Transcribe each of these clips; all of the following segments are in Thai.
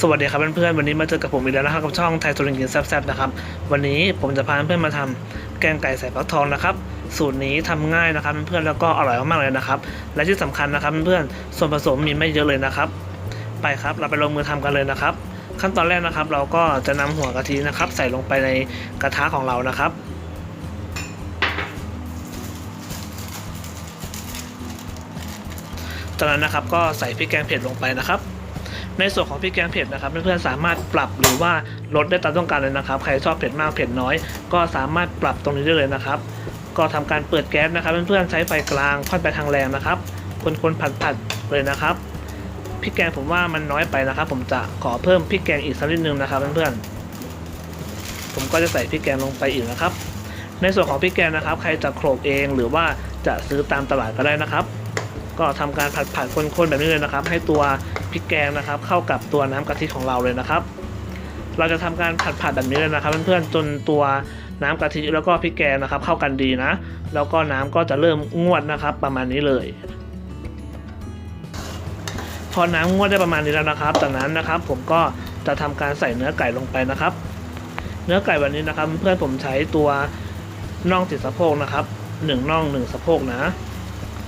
สวัสดีครับเพื่อนๆ วันนี้มาเจอกับผมอีกแล้วนะครับกับช่องไทยสุรินทร์กินแซ่บๆนะครับ วันนี้ผมจะพาเพื่อนๆมาทำแกงไก่ใส่ฟักทองนะครับ สูตรนี้ทำง่ายนะครับเพื่อนๆ แล้วก็อร่อยมากๆเลยนะครับ และที่สำคัญนะครับเพื่อนๆ ส่วนผสมมีไม่เยอะเลยนะครับ ไปครับ เราไปลงมือทำกันเลยนะครับ ขั้นตอนแรกนะครับ เราก็จะนำหัวกะทินะครับ ใส่ลงไปในกระทะของเรานะครับจากนั้นนะครับก็ใส่พริกแกงเผ็ดลงไปนะครับ ในส่วนของพริกแกงเผ็ดนะครับเพื่อนๆสามารถปรับหรือว่าลดได้ตามต้องการเลยนะครับ ใครชอบเผ็ดมากเผ็ดน้อย ก็สามารถปรับตรงนี้ได้เลยนะครับ ก็ทำการเปิดแก๊สนะครับ เพื่อนๆใช้ไฟกลางค่อนไปทางแรงนะครับ คนๆผัดๆเลยนะครับพริกแกงผมว่ามันน้อยไปนะครับ ผมจะขอเพิ่มพริกแกงอีกสักนิดนึงนะครับเพื่อนๆผมก็จะใส่พริกแกงลงไปอีกนะครับ ในส่วนของพริกแกงนะครับ ใครจะโขลกเองหรือว่าจะซื้อตามตลาดก็ได้นะครับ ก็ทำการผัดผัดคน ๆ แบบนี้เลยนะครับ ให้ตัวพริกแกงนะครับ เข้ากับตัวน้ำกะทิของเราเลยนะครับ เราจะทำการผัดผัดแบบนี้เลยนะครับ เพื่อนๆจนตัวน้ำกะทิแล้วก็พริกแกงนะครับ เข้ากันดีนะ แล้วก็น้ำก็จะเริ่มงวดนะครับ ประมาณนี้เลยพอน้ำงวดได้ประมาณนี้แล้วนะครับ จากนั้นนะครับผมก็จะทำการใส่เนื้อไก่ลงไปนะครับ เนื้อไก่วันนี้นะครับ เพื่อนผมใช้ตัวน่องติดสะโพกนะครับหนึ่งน่องหนึ่งสะโพกนะ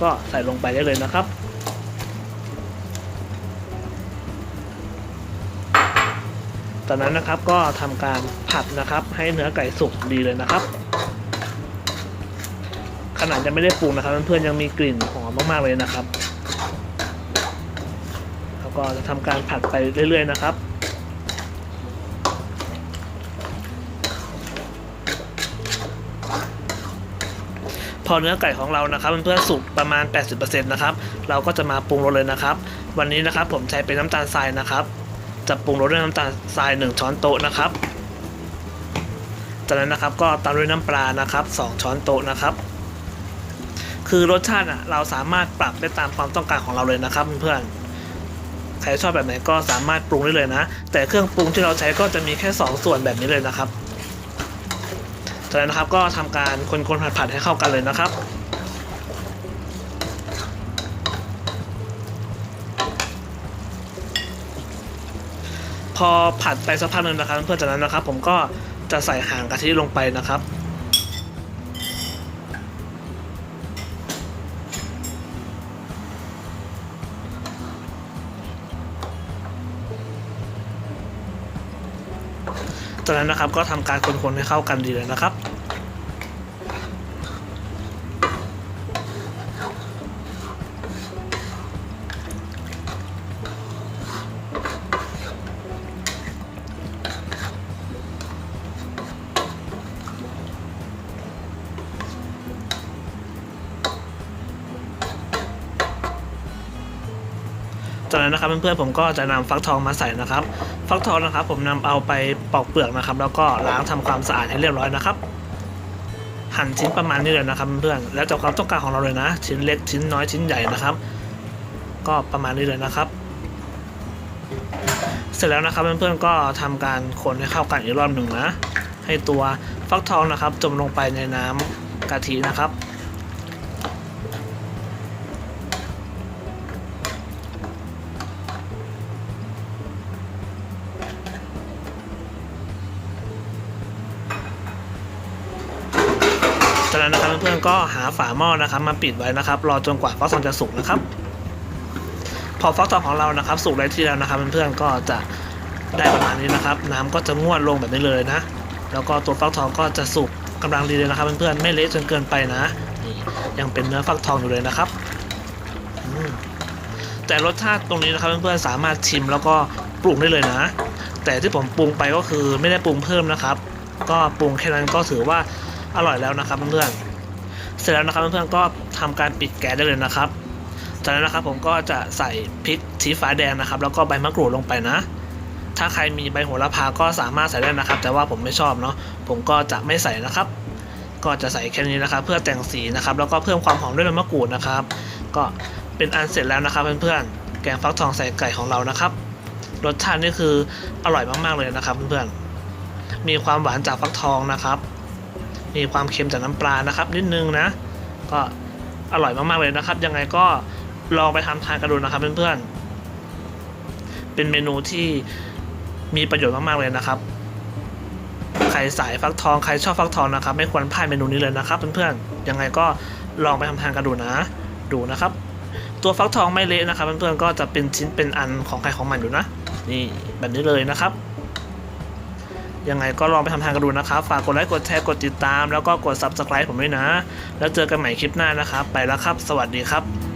ก็ใส่ลงไปได้เลยนะครับ จากนั้นนะครับก็ทำการผัดนะครับ ให้เนื้อไก่สุกดีเลยนะครับ ขนาดยังไม่ได้ปรุงนะครับเพื่อนๆยังมีกลิ่นหอมมากๆเลยนะครับ แล้วก็จะทำการผัดไปเรื่อยๆนะครับ พอเนื้อไก่ของเรานะครับเพื่อนๆสุกประมาณ 80%นะครับเราก็จะมาปรุงรสเลยนะครับ วันนี้นะครับผมใช้เป็นน้ำตาลทรายนะครับ จะปรุงรสด้วยน้ำตาลทราย 1 ช้อนโต๊ะนะครับจากนั้นนะครับก็ตามด้วยน้ำปลานะครับ 2 ช้อนโต๊ะนะครับ คือรสชาติอะเราสามารถปรับได้ตามความต้องการของเราเลยนะครับเพื่อนๆใครชอบแบบไหนก็สามารถปรุงได้เลยนะ แต่เครื่องปรุงที่เราใช้ก็จะมีแค่ 2 ส่วนแบบนี้เลยนะครับ จากนั้นนะครับก็ทำการคนๆผัดๆให้เข้ากันเลยนะครับพอผัดไปสักพักหนึ่งนะครับเพื่อจากนั้นนะครับ ผมก็จะใส่หางกะทิลงไปนะครับ จากนั้นนะครับก็ทำการคนๆให้เข้ากันดีเลยนะครับ จากนั้นนะครับเพื่อนๆผมก็จะนำฟักทองมาใส่นะครับ ฟักทองนะครับ ผมนำเอาไปปอกเปลือกนะครับ แล้วก็ล้างทำความสะอาดให้เรียบร้อยนะครับ หั่นชิ้นประมาณนี้เลยนะครับเพื่อนๆแล้วแต่ความต้องการของเราเลยนะ ชิ้นเล็กชิ้นน้อยชิ้นใหญ่นะครับ ก็ประมาณนี้เลยนะครับ เสร็จแล้วนะครับเพื่อนๆก็ทำการคนให้เข้ากันอีกรอบหนึ่งนะ ให้ตัวฟักทองนะครับ จมลงไปในน้ำกะทินะครับ จากนั้นนะครับเพื่อนๆก็หาฝาหม้อนะครับมาปิดไว้นะครับ รอจนกว่าฟักทองจะสุกนะครับ พอฟักทองของเรานะครับ สุกได้ที่แล้วนะครับเพื่อนๆก็จะได้ประมาณนี้นะครับ น้ำก็จะงวดลงแบบนี้เลยนะ แล้วก็ตัวฟักทองก็จะสุกกำลังดีเลยนะครับเพื่อนๆไม่เละจนเกินไปนะนี่ยังเป็นเนื้อฟักทองอยู่เลยนะครับแต่รสชาติตรงนี้นะครับเพื่อนๆสามารถชิมแล้วก็ปรุงได้เลยนะ แต่ที่ผมปรุงไปก็คือไม่ได้ปรุงเพิ่มนะครับ ก็ปรุงแค่นั้นก็ถือว่า อร่อยแล้วนะครับเพื่อนๆเสร็จแล้วนะครับเพื่อนๆก็ทำการปิดแก๊สได้เลยนะครับจากนั้นนะครับผมก็จะใส่พริกชี้ฟ้าแดงนะครับ แล้วก็ใบมะกรูดลงไปนะ ถ้าใครมีใบโหระพาก็สามารถใส่ได้นะครับ แต่ว่าผมไม่ชอบเนาะผมก็จะไม่ใส่นะครับ ก็จะใส่แค่นี้นะครับ เพื่อแต่งสีนะครับ แล้วก็เพิ่มความหอมด้วยใบมะกรูดนะครับ ก็เป็นอันเสร็จแล้วนะครับเพื่อนๆแกงฟักทองใส่ไก่ของเรานะครับ รสชาตินี่คืออร่อยมากๆเลยนะครับเพื่อนๆมีความหวานจากฟักทองนะครับ มีความเค็มจากน้ำปลานะครับ นิดนึงนะ ก็อร่อยมากๆเลยนะครับ ยังไงก็ลองไปทำทานกันดูนะครับเพื่อนๆ เป็นเมนูที่มีประโยชน์มากๆเลยนะครับ ใครสายฟักทองใครชอบฟักทองนะครับ ไม่ควรพลาดเมนูนี้เลยนะครับเพื่อนๆ ยังไงก็ลองไปทำทานกันดูนะ ดูนะครับ ตัวฟักทองไม่เละนะครับเพื่อนๆ ก็จะเป็นชิ้นเป็นอันของใครของมันอยู่นะ นี่แบบนี้เลยนะครับ ยังไงก็ลองไปทำทานกันดูนะครับ ฝากกดไลค์กดแชร์กดติดตาม แล้วก็กด subscribe ผมด้วยนะ แล้วเจอกันใหม่คลิปหน้านะครับ ไปแล้วครับ สวัสดีครับ